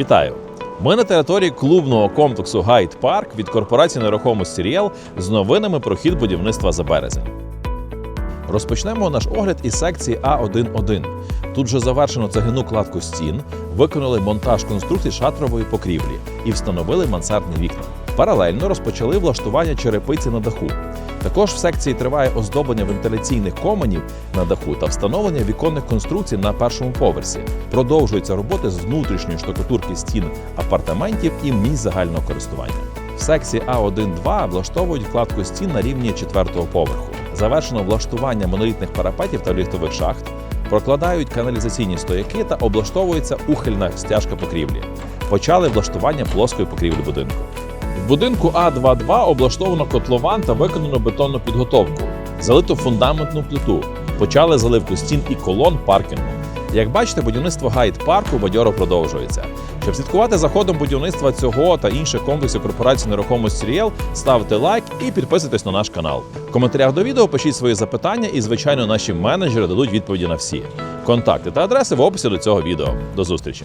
Вітаю! Ми на території клубного комплексу Гайд Парк від корпорації нерухомості Ріел з новинами про хід будівництва за березень. Розпочнемо наш огляд із секції А1.1. Тут вже завершено цегляну кладку стін, виконали монтаж конструкцій шатрової покрівлі і встановили мансардні вікна. Паралельно розпочали влаштування черепиці на даху. Також в секції триває оздоблення вентиляційних коменів на даху та встановлення віконних конструкцій на першому поверсі. Продовжуються роботи з внутрішньої штукатурки стін апартаментів і місць загального користування. В секції А1-2 влаштовують вкладку стін на рівні четвертого поверху. Завершено влаштування монолітних парапетів та ліфтових шахт, прокладають каналізаційні стояки та облаштовується ухильна стяжка покрівлі. Почали влаштування плоскої покрівлі будинку. В будинку А22 облаштовано котлован та виконано бетонну підготовку. Залито фундаментну плиту. Почали заливку стін і колон паркінгу. Як бачите, будівництво гайд парку бадьоро продовжується. Щоб слідкувати за ходом будівництва цього та інших комплексів корпорації нерухомості Ріел, ставте лайк і підписуйтесь на наш канал. В коментарях до відео пишіть свої запитання, і звичайно, наші менеджери дадуть відповіді на всі. Контакти та адреси в описі до цього відео. До зустрічі!